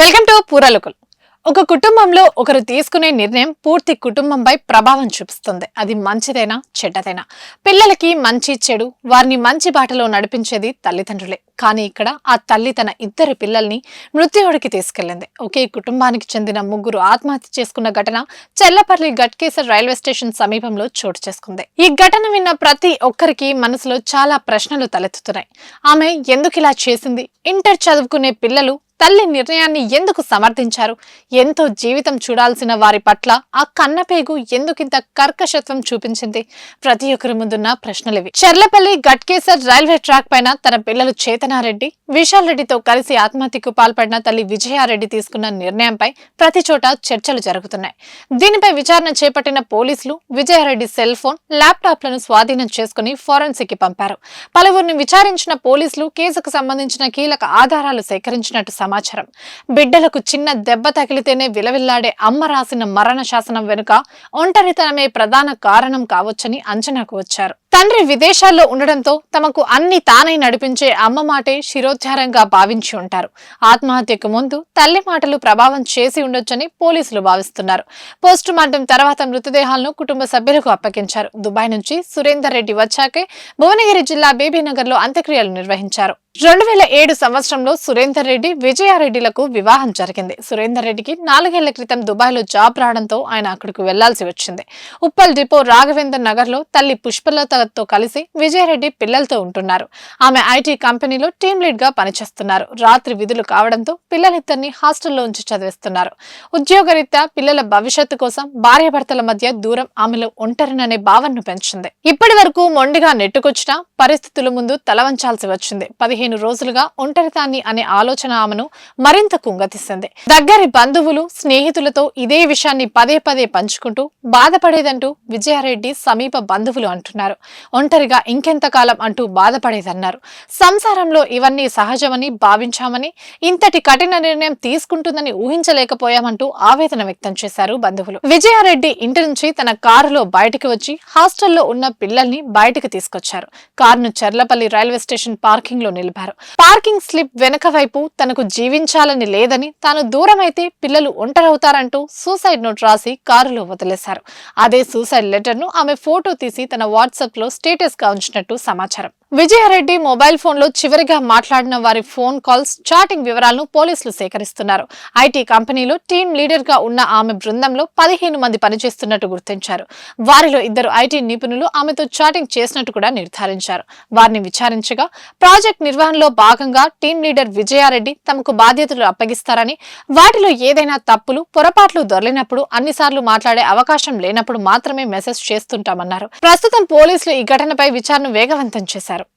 Welcome to పూరలుకులు ఒక కుటుంబంలో ఒకరు తీసుకునే నిర్ణయం పూర్తి కుటుంబంపై ప్రభావం చూపిస్తుంది. అది మంచిదైనా? చెడ్డదైనా? పిల్లలకి మంచి చెడు వారిని మంచి బాటలో నడిపించేది తల్లిదండ్రులే. కానీ ఇక్కడ ఆ తల్లి తన ఇద్దరు పిల్లల్ని మృత్యువుడికి తీసుకెళ్ళింది ఒకే కుటుంబానికి చెందిన ముగ్గురు ఆత్మహత్య చేసుకున్న ఘటన చెల్లపల్లి గట్కేసర్ రైల్వే స్టేషన్ సమీపంలో చోటు చేసుకుంది. ఈ ఘటన విన్న ప్రతి ఒక్కరికి మనసులో చాలా ప్రశ్నలు తలెత్తుతున్నాయి. ఆమె ఎందుకు ఇలా చేసింది? ఇంటర్ చదువుకునే పిల్లలు తల్లి నిర్ణయాన్ని ఎందుకు సమర్థించారు? ఎంతో జీవితం చూడాల్సిన వారి పట్ల ఆ కన్నపేగు ఎందుకింత కర్కశత్వం చూపించింది? ప్రతి ఒక్కరి ముందున్న ప్రశ్నలివి చెర్లపల్లి గట్కేసర్ రైల్వే ట్రాక్ పైన తన పిల్లలు చేతనారెడ్డి విశాల్ రెడ్డితో కలిసి ఆత్మహత్యకు పాల్పడిన తల్లి విజయారెడ్డి తీసుకున్న నిర్ణయంపై ప్రతి చోట చర్చలు జరుగుతున్నాయి. దీనిపై విచారణ చేపట్టిన పోలీసులు విజయారెడ్డి సెల్ ఫోన్ ల్యాప్టాప్లను స్వాధీనం చేసుకుని ఫోరెన్సిక్కి పంపారు. పలువురిని విచారించిన పోలీసులు కేసుకు సంబంధించిన కీలక ఆధారాలు సేకరించినట్టు సమాచారం. బిడ్డలకు చిన్న దెబ్బ తగిలితేనే విలవిల్లాడే అమ్మ రాసిన మరణ శాసనం వెనుక ఒంటరితనమే ప్రధాన కారణం కావచ్చని అంచనాకు వచ్చారు. తండ్రి విదేశాల్లో ఉండడంతో తమకు అన్ని తానై నడిపించే అమ్మ మాటే శిరోద్ధారంగా భావించి ఉంటారు. ఆత్మహత్యకు ముందు తల్లి మాటలు ప్రభావం చేసి ఉండొచ్చని పోలీసులు భావిస్తున్నారు. పోస్టు మార్టం తర్వాత మృతదేహాలను కుటుంబ సభ్యులకు అప్పగించారు. దుబాయ్ నుంచి సురేందర్ రెడ్డి వచ్చాకే భువనగిరి జిల్లా బేబీనగర్లో అంత్యక్రియలు నిర్వహించారు. రెండు వేల ఏడు సంవత్సరంలో సురేందర్ రెడ్డి విజయారెడ్డిలకు వివాహం జరిగింది. సురేందర్ రెడ్డికి నాలుగేళ్ళ క్రితం దుబాయ్లో జాబ్ రావడంతో ఆయన అక్కడికి వెళ్ళాల్సి వచ్చింది. ఉప్పల్ డిపో రాఘవేందర్ నగర్లో తల్లి తో కలిసి విజయారెడ్డి పిల్లలతో ఉంటున్నారు. ఆమె ఐటీ కంపెనీలో టీమ్ లీడ్గా పనిచేస్తున్నారు. రాత్రి విధులు కావడంతో పిల్లలిద్దరిని హాస్టల్లో ఉంచి చదివిస్తున్నారు. ఉద్యోగరీత్యా పిల్లల భవిష్యత్తు కోసం భార్యాభర్తల మధ్య దూరం ఆమెలో ఒంటరిననే భావనను పెంచింది. ఇప్పటి వరకు మొండిగా నెట్టుకొచ్చినా పరిస్థితుల ముందు తలవంచాల్సి వచ్చింది. పదిహేను రోజులుగా ఒంటరితాన్ని అనే ఆలోచన ఆమెను మరింత కుంగతీసింది. దగ్గరి బంధువులు స్నేహితులతో ఇదే విషయాన్ని పదే పదే పంచుకుంటూ బాధపడేదంటూ విజయారెడ్డి సమీప బంధువులు అంటున్నారు. ఒంటరిగా ఇంకెంతకాలం అంటూ బాధపడేదన్నారు. సంసారంలో ఇవన్నీ సహజమని భావించామని ఇంతటి కఠిన నిర్ణయం తీసుకుంటుందని ఊహించలేకపోయామంటూ ఆవేదన వ్యక్తం చేశారు బంధువులు. విజయారెడ్డి ఇంటి నుంచి తన కారులో బయటికి వచ్చి హాస్టల్లో ఉన్న పిల్లల్ని బయటకు తీసుకొచ్చారు. కారును చెర్లపల్లి రైల్వే స్టేషన్ పార్కింగ్లో నిలిపారు. పార్కింగ్ స్లిప్ వెనక వైపు తనకు జీవించాలని లేదని తాను దూరమైతే పిల్లలు ఒంటరవుతారంటూ సూసైడ్ నోట్ రాసి కారులో వదిలేశారు. అదే సూసైడ్ లెటర్ను ఆమె ఫోటో తీసి తన వాట్సాప్ లో స్టేటస్గా ఉంచినట్టు సమాచారం. విజయారెడ్డి మొబైల్ ఫోన్లో చివరిగా మాట్లాడిన వారి ఫోన్ కాల్స్ చాటింగ్ వివరాలను పోలీసులు సేకరిస్తున్నారు. ఐటీ కంపెనీలో టీం లీడర్గా ఉన్న ఆమె బృందంలో పదిహేను మంది పనిచేస్తున్నట్టు గుర్తించారు. వారిలో ఇద్దరు ఐటీ నిపుణులు ఆమెతో చాటింగ్ చేసినట్టు కూడా నిర్ధారించారు. వారిని విచారించగా ప్రాజెక్ట్ నిర్వహణలో భాగంగా టీం లీడర్ విజయారెడ్డి తమకు బాధ్యతలు అప్పగిస్తారని వాటిలో ఏదైనా తప్పులు పొరపాట్లు దొరలినప్పుడు అన్నిసార్లు మాట్లాడే అవకాశం లేనప్పుడు మాత్రమే మెసేజ్ చేస్తుంటామన్నారు. ప్రస్తుతం పోలీసులు ఈ ఘటనపై విచారణ వేగవంతం చేశారు.